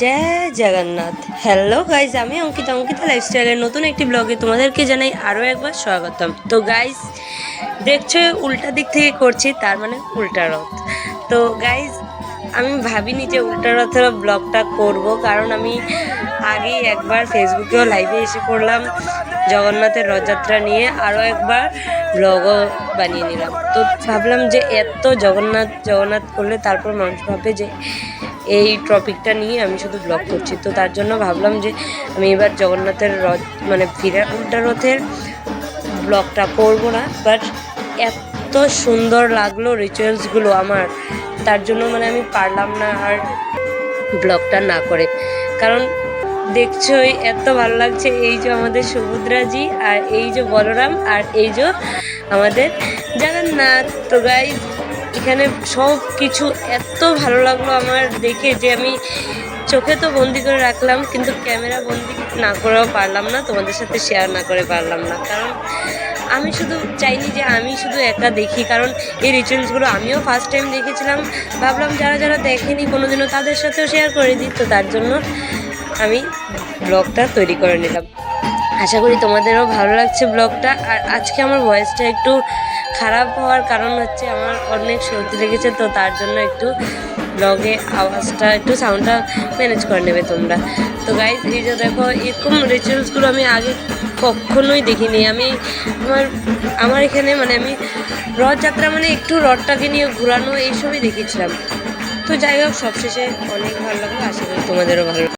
জয় Jagannath. Hello guys আমি অঙ্কিতা। অঙ্কিতা লাইফস্টাইলের নতুন একটি ব্লগে তোমাদেরকে জানাই আরও একবার স্বাগতম। তো গাইজ দেখছ উল্টা দিক থেকে করছি, তার মানে উল্টা রথ। তো গাইজ আমি ভাবিনি যে উল্টা রথের ব্লগটা করব, কারণ আমি আগেই একবার ফেসবুকেও লাইভে এসে পড়লাম জগন্নাথের রথযাত্রা নিয়ে, আরও একবার ব্লগও বানিয়ে নিলাম। তো ভাবলাম যে এত জগন্নাথ জগন্নাথ করলে তারপর মানুষ ভাবে যে এই টপিকটা নিয়ে আমি শুধু ব্লগ করছি। তো তার জন্য ভাবলাম যে আমি এবার জগন্নাথের রথ মানে ফিরে উল্টা রথের ব্লগটা করব না বাট এত সুন্দর লাগল রিচুয়ালসগুলো আমার। তার জন্য মানে আমি পারলাম না আর ব্লগটা না করে। কারণ দেখছোই, এত ভালো লাগছে। এই যে আমাদের সুভদ্রাজি আর এই যে বলরাম আর এই যে আমাদের জগন্নাথ। তো গাইজ এখানে সব কিছু এত ভালো লাগল আমার দেখে যে আমি চোখে তো বন্দি করে রাখলাম, কিন্তু ক্যামেরা বন্দি না করেও পারলাম না, তোমাদের সাথে শেয়ার না করে পারলাম না। কারণ আমি শুধু চাইনি যে আমি শুধু একা দেখি, কারণ এই রিচুয়ালসগুলো আমিও ফার্স্ট টাইম দেখেছিলাম। ভাবলাম যারা যারা দেখেনি কোনোদিনও তাদের সাথেও শেয়ার করে দিই, তো তার জন্য আমি ব্লগটা তৈরি করে নিলাম। আশা করি তোমাদেরও ভালো লাগছে ব্লগটা। আর আজকে আমার ভয়েসটা একটু খারাপ হওয়ার কারণ হচ্ছে আমার অনেক সর্দি লেগেছে, তো তার জন্য একটু ব্লগে আওয়াজটা, একটু সাউন্ডটা ম্যানেজ করে নেবে তোমরা। তো গাইজ এই যে দেখো, এরকম রিচুয়ালসগুলো আমি আগে কখনোই দেখিনি। আমি আমার আমার এখানে মানে আমি রথযাত্রা মানে একটু রথটাকে নিয়ে ঘোরানো এইসবই দেখেছিলাম। তো যাই হোক, সবশেষে অনেক ভালো লাগল। আশা করি তোমাদেরও ভালো